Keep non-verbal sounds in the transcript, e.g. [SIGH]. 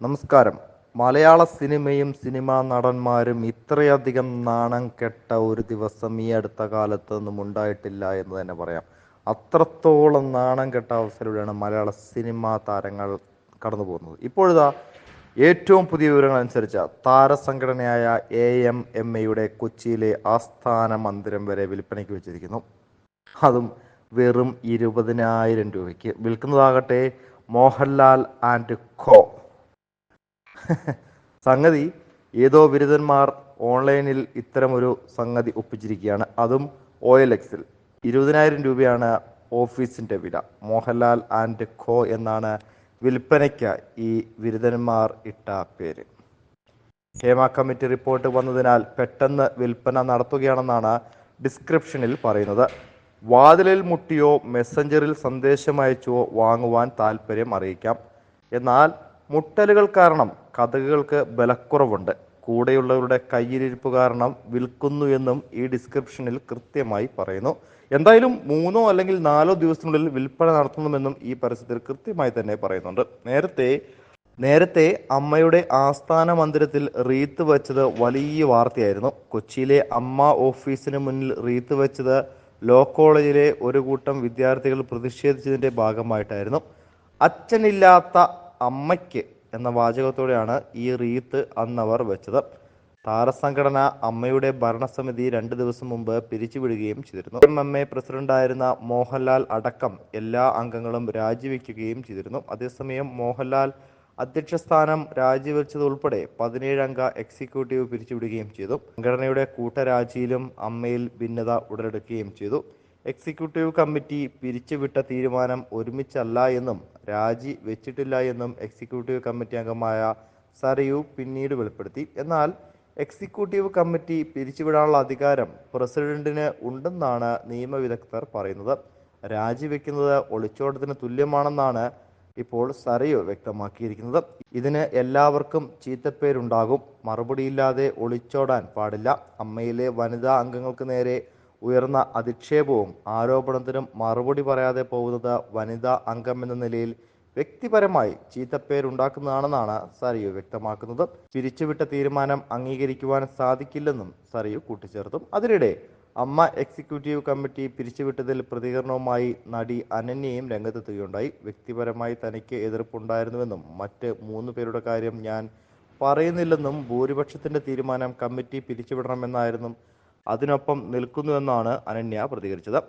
നമസ്കാരം. മലയാള സിനിമയും സിനിമാ നടന്മാരും ഇത്രയധികം നാണം കെട്ട ഒരു ദിവസം ഈ അടുത്ത കാലത്തൊന്നും ഉണ്ടായിട്ടില്ല എന്ന് തന്നെ പറയാം. അത്രത്തോളം നാണം കെട്ട അവസരത്തിലൂടെയാണ് മലയാള സിനിമാ താരങ്ങൾ കടന്നു പോകുന്നത് ഇപ്പോഴിതാ ഏറ്റവും പുതിയ വിവരങ്ങൾ അനുസരിച്ച താരസംഘടനയായ എ എം എം എയുടെ കൊച്ചിയിലെ ആസ്ഥാന മന്ദിരം വരെ വിൽപ്പനയ്ക്ക് വെച്ചിരിക്കുന്നു. അതും വെറും ഇരുപതിനായിരം രൂപയ്ക്ക്. വിൽക്കുന്നതാകട്ടെ മോഹൻലാൽ ആൻഡ് കോ. [LAUGHS] സംഗതി ഏതോ ബിരുദന്മാർ ഓൺലൈനിൽ ഇത്തരമൊരു സംഗതി ഒപ്പിച്ചിരിക്കുകയാണ്. അതും ഒ എൽ എക്സിൽ ഇരുപതിനായിരം രൂപയാണ് ഓഫീസിന്റെ വില. മോഹൻലാൽ ആൻഡ് ഖോ എന്നാണ് വിൽപ്പനയ്ക്ക് ഈ ബിരുദന്മാർ ഇട്ട പേര്. ഹേമ കമ്മിറ്റി റിപ്പോർട്ട് വന്നതിനാൽ പെട്ടെന്ന് വിൽപ്പന നടത്തുകയാണെന്നാണ് ഡിസ്ക്രിപ്ഷനിൽ പറയുന്നത്. വാതിലിൽ മുട്ടിയോ മെസ്സഞ്ചറിൽ സന്ദേശം അയച്ചോ വാങ്ങുവാൻ താല്പര്യം അറിയിക്കാം. എന്നാൽ മുട്ടലുകൾ കാരണം കഥകുകൾക്ക് ബലക്കുറവുണ്ട്. കൂടെയുള്ളവരുടെ കയ്യിലിരിപ്പ് കാരണം വിൽക്കുന്നു എന്നും ഈ ഡിസ്ക്രിപ്ഷനിൽ കൃത്യമായി പറയുന്നു. എന്തായാലും മൂന്നോ അല്ലെങ്കിൽ നാലോ ദിവസത്തിനുള്ളിൽ വിൽപ്പന നടത്തണമെന്നും ഈ പരസ്യത്തിൽ കൃത്യമായി തന്നെ പറയുന്നുണ്ട്. നേരത്തെ നേരത്തെ അമ്മയുടെ ആസ്ഥാന മന്ദിരത്തിൽ റീത്ത് വെച്ചത് വലിയ വാർത്തയായിരുന്നു. കൊച്ചിയിലെ അമ്മ ഓഫീസിന് മുന്നിൽ റീത്ത് വെച്ചത് ലോ കോളേജിലെ ഒരു കൂട്ടം വിദ്യാർത്ഥികൾ പ്രതിഷേധിച്ചതിന്റെ ഭാഗമായിട്ടായിരുന്നു. അച്ഛനില്ലാത്ത അമ്മയ്ക്ക് എന്ന വാചകത്തോടെയാണ് ഈ റീത്ത് അന്നവർ വെച്ചത്. താരസംഘടന അമ്മയുടെ ഭരണസമിതി രണ്ട് ദിവസം മുമ്പ് പിരിച്ചുവിടുകയും ചെയ്തിരുന്നു. എം എം എ പ്രസിഡന്റായിരുന്ന മോഹൻലാൽ അടക്കം എല്ലാ അംഗങ്ങളും രാജിവെക്കുകയും ചെയ്തിരുന്നു. അതേസമയം മോഹൻലാൽ അധ്യക്ഷ സ്ഥാനം രാജിവെച്ചതുൾപ്പെടെ പതിനേഴംഗ എക്സിക്യൂട്ടീവ് പിരിച്ചുവിടുകയും ചെയ്തു. സംഘടനയുടെ കൂട്ടരാജിയിലും അമ്മയിൽ ഭിന്നത ഉടലെടുക്കുകയും ചെയ്തു. എക്സിക്യൂട്ടീവ് കമ്മിറ്റി പിരിച്ചുവിട്ട തീരുമാനം ഒരുമിച്ചല്ല എന്നും രാജി വെച്ചിട്ടില്ല എന്നും എക്സിക്യൂട്ടീവ് കമ്മിറ്റി അംഗമായ സറിയു പിന്നീട് വെളിപ്പെടുത്തി. എന്നാൽ എക്സിക്യൂട്ടീവ് കമ്മിറ്റി പിരിച്ചുവിടാനുള്ള അധികാരം പ്രസിഡന്റിന് ഉണ്ടെന്നാണ് നിയമവിദഗ്ധർ പറയുന്നത്. രാജിവെക്കുന്നത് ഒളിച്ചോട്ടത്തിന് തുല്യമാണെന്നാണ് ഇപ്പോൾ സറിയു വ്യക്തമാക്കിയിരിക്കുന്നത്. ഇതിന് എല്ലാവർക്കും ചീത്തപ്പേരുണ്ടാകും. മറുപടിയില്ലാതെ ഒളിച്ചോടാൻ പാടില്ല. അമ്മയിലെ വനിതാ അംഗങ്ങൾക്ക് നേരെ ഉയർന്ന അധിക്ഷേപവും ആരോപണത്തിനും മറുപടി പറയാതെ പോകുന്നത് വനിതാ അംഗമെന്ന നിലയിൽ വ്യക്തിപരമായി ചീത്തപ്പേരുണ്ടാക്കുന്നതാണെന്നാണ് സറിയു വ്യക്തമാക്കുന്നത്. പിരിച്ചുവിട്ട തീരുമാനം അംഗീകരിക്കുവാൻ സാധിക്കില്ലെന്നും സറിയു കൂട്ടിച്ചേർത്തു. അതിനിടെ അമ്മ എക്സിക്യൂട്ടീവ് കമ്മിറ്റി പിരിച്ചുവിട്ടതിൽ പ്രതികരണവുമായി നടി അനന്യയും രംഗത്തെത്തുകയുണ്ടായി. വ്യക്തിപരമായി തനിക്ക് എതിർപ്പുണ്ടായിരുന്നുവെന്നും മറ്റ് മൂന്ന് പേരുടെ കാര്യം ഞാൻ പറയുന്നില്ലെന്നും ഭൂരിപക്ഷത്തിന്റെ തീരുമാനം കമ്മിറ്റി പിരിച്ചുവിടണമെന്നായിരുന്നു അതിനൊപ്പം നിൽക്കുന്നുവെന്നാണ് അനന്യ പ്രതികരിച്ചത്.